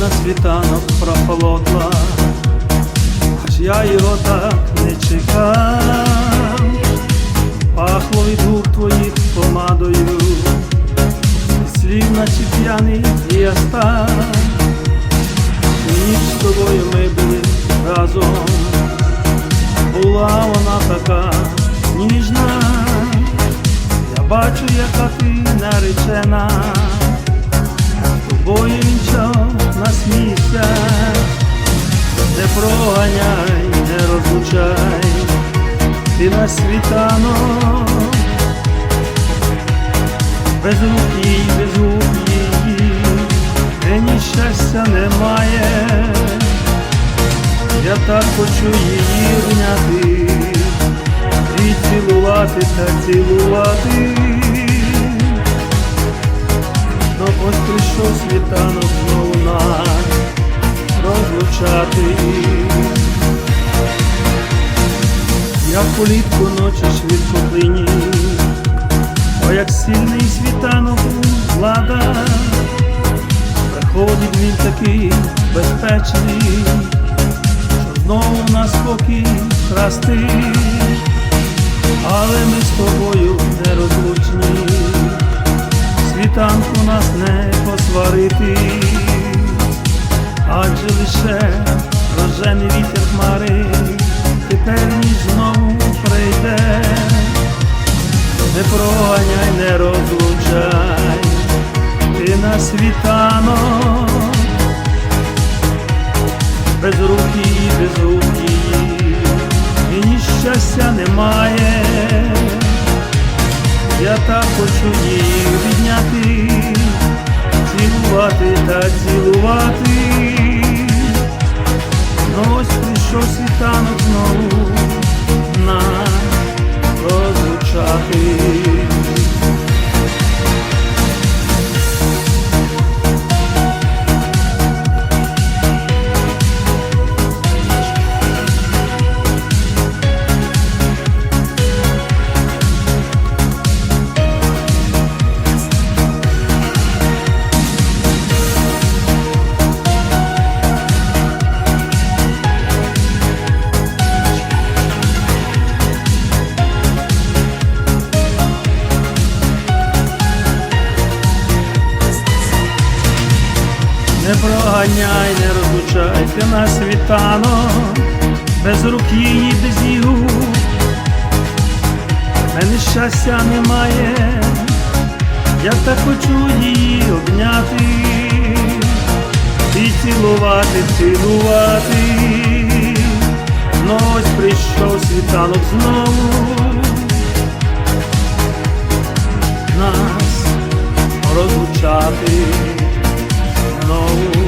На світанок прохолодла, аж я його так не чекав, пахло від губ твоїх помадою, слів, наче п'яний я став, ніч з тобою ми були разом, була вона така ніжна, я бачу, яка ти наречена тобою нічого нас місяць, не проганяй, не розлучай, ти на світанок, без руки, без руки, мені щастя немає, я так хочу її вняти, і цілувати та цілувати. Світанок знову нас розлучати. Я політку ночі швидко плині, о як сильний світанок влада, приходить він такий безпечний, що знову на спокій красти, але ми з тобою не розлучні посварити, адже лише рожений вітер хмари, тепер ніч знову прийде, не проганяй, не розлучай, ти на світанок, без руки, без руки, мені щастя немає. Я так хочу її цілувати та цілувати. Ось прийшов світанок знову не проганяй, не розлучайте на світано, без руки і без ігу, мене щастя немає, я так хочу її обняти. І цілувати, цілувати, ну, Ось прийшов світанок знову. Нас розлучати. know.